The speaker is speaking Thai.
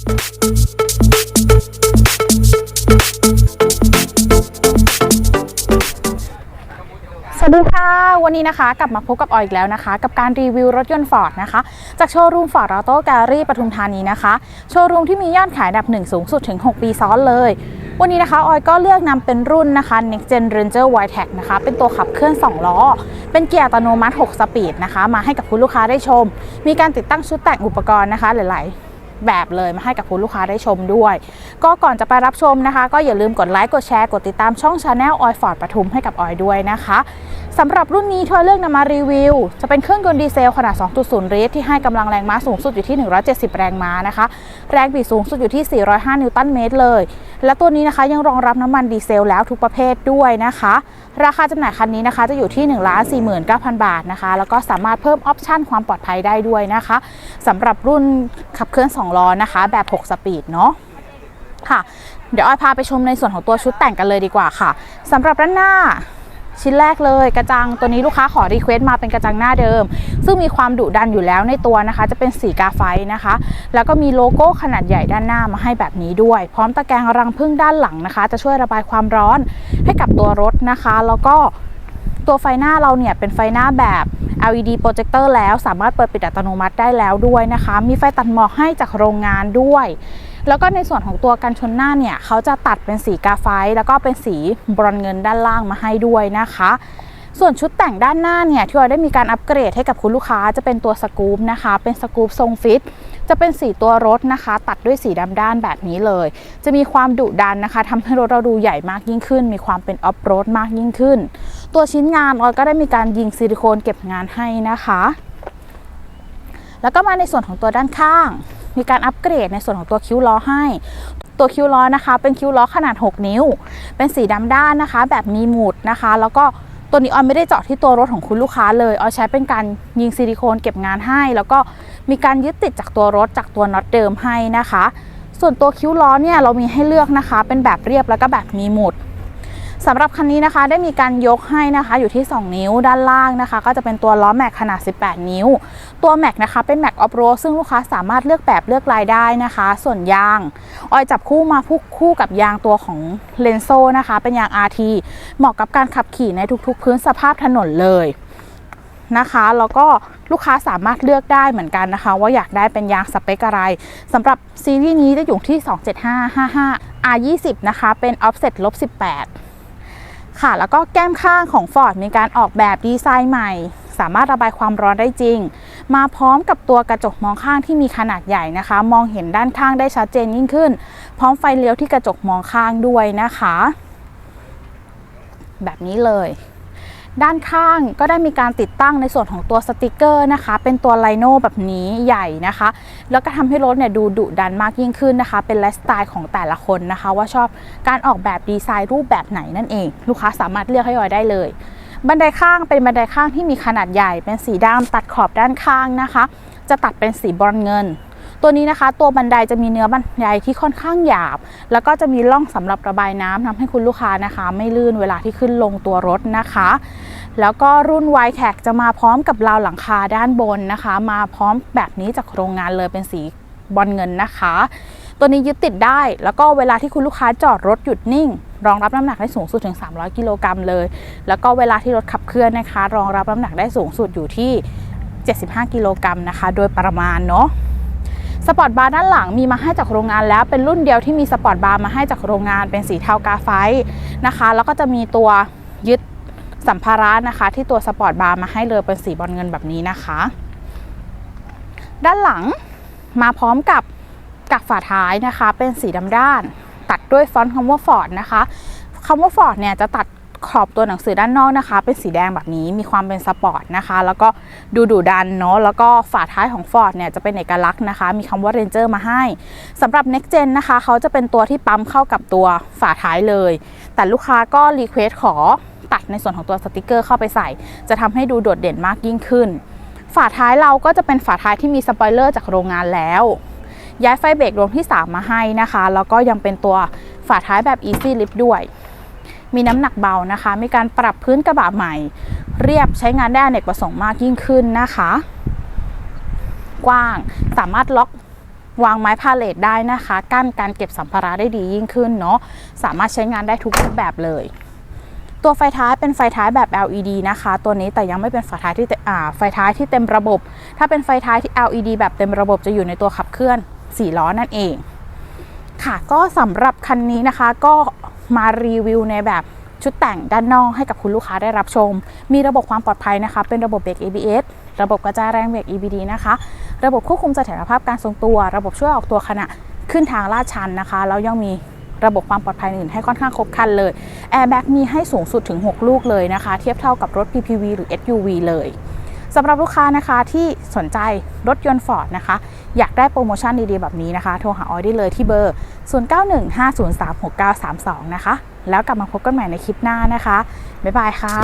สวัสดีค่ะ วันนี้นะคะกลับมาพบกับออยอีกแล้วนะคะ กับการรีวิวรถยนต์ฟอร์ดนะคะ จากโชว์รูมฟอร์ดออโต้แกลลี่ปทุมธานีนะคะ โชว์รูมที่มียอดขายอันดับหนึ่งสูงสุดถึง 6 ปีซ้อนเลย วันนี้นะคะออยก็เลือกนำเป็นรุ่นนะคะ Next Gen Ranger Wildtrak นะคะ เป็นตัวขับเคลื่อน 2 ล้อ เป็นเกียร์อัตโนมัติ 6 สปีดนะคะ มาให้กับคุณลูกค้าได้ชม มีการติดตั้งชุดแต่งอุปกรณ์นะคะหลาย ๆ แบบเลยมาให้กับคุณลูกค้าได้ชมด้วย ก็ก่อนจะไปรับชมนะคะ ก็อย่าลืมกดไลค์กดแชร์กดติดตามช่อง Channel ออยฟอร์ดปทุมให้กับออยด้วยนะคะ สำหรับรุ่นนี้ที่ออยเลือกนำมารีวิว จะเป็นเครื่องยนต์ดีเซลขนาด 2.0 ลิตร ที่ให้กำลังแรงม้าสูงสุดอยู่ที่ 170 แรงม้านะคะ แรงบิดสูงสุดอยู่ที่ 405 นิวตันเมตรเลย และตัวนี้นะคะยังรองรับน้ำมันดีเซลแล้วทุกประเภทด้วยนะคะ ราคาจำหน่ายคันนี้นะคะจะอยู่ที่ 1 4 9 0 0 0 บาทนะคะ แล้วก็สามารถเพิ่มออปชั่นความปลอดภัยได้ด้วยนะคะสำหรับรุ่นขับเคลื่อน2ล้อนะคะ แบบ 6 สปีดเนาะค่ะ เดี๋ยวอ้อยพาไปชมในส่วนของตัวชุดแต่งกันเลยดีกว่าค่ะสำหรับด้านหน้า ชิ้นแรกเลยกระจังตัวนี้ลูกค้าขอรีเควสต์มาเป็นกระจังหน้าเดิม ซึ่งมีความดุดันอยู่แล้วในตัวนะคะ จะเป็นสีกาไฟนะคะ แล้วก็มีโลโก้ขนาดใหญ่ด้านหน้ามาให้แบบนี้ด้วย พร้อมตะแกรงรังพึ่งด้านหลังนะคะ จะช่วยระบายความร้อนให้กับตัวรถนะคะ แล้วก็ตัวไฟหน้าเราเนี่ยเป็นไฟหน้าแบบ LED โปรเจคเตอร์แล้วสามารถเปิดปิดอัตโนมัติได้แล้วด้วยนะคะ มีไฟตัดหมอกให้จากโรงงานด้วย แล้วก็ในส่วนของตัวกันชนหน้าเนี่ยเขาจะตัดเป็นสีกาไฟแล้วก็เป็นสีบรอนเงินด้านล่างมาให้ด้วยนะคะส่วนชุดแต่งด้านหน้าเนี่ยที่เราได้มีการอัปเกรดให้กับคุณลูกค้าจะเป็นตัวสกู๊ปนะคะ เป็นสกู๊ปทรงฟิต จะเป็นสีตัวรถนะคะ ตัดด้วยสีดำด้านแบบนี้เลย จะมีความดุดันนะคะทำให้รถเราดูใหญ่มากยิ่งขึ้น มีความเป็นออฟโรดมากยิ่งขึ้น ตัวชิ้นงานออยก็ได้มีการยิงซิลิโคนเก็บงานให้นะคะ แล้วก็มาในส่วนของตัวด้านข้าง มีการอัปเกรดในส่วนของตัวคิ้วล้อให้ ตัวคิ้วล้อนะคะ เป็นคิ้วล้อขนาด 6 นิ้ว เป็นสีดำด้านนะคะ แบบมีหมุดนะคะ แล้วก็ตัวนี้ออยไม่ได้เจาะที่ตัวรถของคุณลูกค้าเลยออยใช้เป็นการยิงซิลิโคนเก็บงานให้ แล้วก็มีการยึดติดจากตัวรถจากตัวน็อตเดิมให้นะคะ ส่วนตัวคิ้วล้อเนี่ยเรามีให้เลือกนะคะ เป็นแบบเรียบแล้วก็แบบมีหมุด สำหรับคันนี้นะคะได้มีการยกให้นะคะอยู่ที่ 2 นิ้วด้านล่างนะคะ ก็จะเป็นตัวล้อแม็กขนาด 18 นิ้ว ตัวแม็กนะคะเป็นแม็กออฟโรดซึ่งลูกค้าสามารถเลือกแบบเลือกลายได้นะคะ ส่วนยาง ออยจับคู่มาพูกคู่กับยางตัวของเลนโซนะคะ เป็นยาง RT เหมาะกับการขับขี่ในทุกๆ พื้นสภาพถนนเลยนะคะแล้วก็ลูกค้าสามารถเลือกได้เหมือนกันนะคะ ว่าอยากได้เป็นยางสเปคอะไรสำหรับซีรีส์นี้จะอยู่ที่ 27555 R20 นะคะ เป็น offset ลบ18 ค่ะ แล้วก็แก้มข้างของ Ford มีการออกแบบดีไซน์ใหม่ สามารถระบายความร้อนได้จริง มาพร้อมกับตัวกระจกมองข้างที่มีขนาดใหญ่นะคะ มองเห็นด้านข้างได้ชัดเจนยิ่งขึ้น พร้อมไฟเลี้ยวที่กระจกมองข้างด้วยนะคะ แบบนี้เลย ด้านข้างก็ได้มีการติดตั้งในส่วนของตัวสติกเกอร์นะคะ เป็นตัวไลโน่แบบนี้ใหญ่นะคะ แล้วก็ทำให้รถเนี่ยดูดุดันมากยิ่งขึ้นนะคะ เป็นไลฟ์สไตล์ของแต่ละคนนะคะ ว่าชอบการออกแบบดีไซน์รูปแบบไหนนั่นเอง ลูกค้าสามารถเลือกให้ออยได้เลยบันไดข้างเป็นบันไดข้างที่มีขนาดใหญ่เป็นสีดำตัดขอบด้านข้างนะคะ จะตัดเป็นสีบรอนเงิน ตัวนี้นะคะ ตัวบันไดจะมีเนื้อบันไดที่ค่อนข้างหยาบ แล้วก็จะมีร่องสำหรับระบายน้ำทำให้คุณลูกค้านะคะ ไม่ลื่นเวลาที่ขึ้นลงตัวรถนะคะ แล้วก็รุ่น y t a g จะมาพร้อมกับราวหลังคาด้านบนนะคะ มาพร้อมแบบนี้จากโรงงานเลยเป็นสีบอลเงินนะคะ ตัวนี้ยึดติดได้ แล้วก็เวลาที่คุณลูกค้าจอดรถหยุดนิ่ง รองรับน้ำหนักได้สูงสุดถึง 300 กิโลกรัมเลย แล้วก็เวลาที่รถขับเคลื่อนนะคะ รองรับน้ำหนักได้สูงสุดอยู่ที่ 75 กิโลกรัมนะคะ โดยประมาณเนาะสปอร์ตบาร์ด้านหลังมีมาให้จากโรงงานแล้ว เป็นรุ่นเดียวที่มีสปอร์ตบาร์มาให้จากโรงงานเป็นสีเทากาไฟนะคะ แล้วก็จะมีตัวยึด สัมภาระนะคะ ที่ตัวสปอร์ตบาร์มาให้เลยเป็นสีบอลเงินแบบนี้นะคะ ด้านหลังมาพร้อมกับกับฝาท้ายนะคะ เป็นสีดำด้าน ตัดด้วยฟอนต์คำว่าฟอร์ดนะคะคำว่าฟอร์ดเนี่ยจะตัด ขอบตัวหนังสือด้านนอกนะคะ เป็นสีแดงแบบนี้มีความเป็นสปอร์ตนะคะ แล้วก็ดูดุดันเนาะแล้วก็ฝาท้ายของ Ford เนี่ยจะเป็นเอกลักษณ์นะคะ มีคำว่า Ranger มาให้สำหรับ Next Gen นะคะ เขาจะเป็นตัวที่ปั๊มเข้ากับตัวฝาท้ายเลย แต่ลูกค้าก็รีเควสขอตัดในส่วนของตัวสติกเกอร์เข้าไปใส่ จะทำให้ดูโดดเด่นมากยิ่งขึ้น ฝาท้ายเราก็จะเป็นฝาท้ายที่มีสปอยเลอร์จากโรงงานแล้วย้ายไฟเบรกดวงที่ 3 มาให้นะคะ แล้วก็ยังเป็นตัวฝาท้ายแบบ Easy Lift ด้วย มีน้ำหนักเบานะคะ มีการปรับพื้นกระบะใหม่ เรียบใช้งานได้อเนกประสงค์มากยิ่งขึ้นนะคะ กว้างสามารถล็อกวางไม้พาเลทได้นะคะ กั้นการเก็บสัมภาระได้ดียิ่งขึ้นเนาะสามารถใช้งานได้ทุกรูปแบบเลย ตัวไฟท้ายเป็นไฟท้ายแบบ LED นะคะ ตัวนี้แต่ยังไม่เป็นไฟท้ายที่เตอ่าไฟท้ายที่เต็มระบบ ถ้าเป็นไฟท้ายที่ LED แบบเต็มระบบจะอยู่ในตัวขับเคลื่อน4ล้อนั่นเอง ค่ะ ก็สำหรับคันนี้นะคะก็มารีวิวในแบบชุดแต่งด้านนอกให้กับคุณลูกค้าได้รับชม มีระบบความปลอดภัยนะคะ เป็นระบบเบรก ABS ระบบกระจายแรงเบรก EBD นะคะ ระบบควบคุมเสถียรภาพการทรงตัว ระบบช่วยออกตัวขณะขึ้นทางลาดชันนะคะ แล้วยังมีระบบความปลอดภัยอื่นให้ค่อนข้างครบครันเลย Airbag มีให้สูงสุดถึง 6 ลูกเลยนะคะ เทียบเท่ากับรถ PPV หรือ SUV เลย สำหรับลูกค้านะคะที่สนใจรถยนต์ Ford นะคะ อยากได้โปรโมชั่นดีๆ แบบนี้นะคะ โทรหาออยได้เลยที่เบอร์ 0915036932 นะคะ แล้วกลับมาพบกันใหม่ในคลิปหน้านะคะ บ๊ายบายค่ะ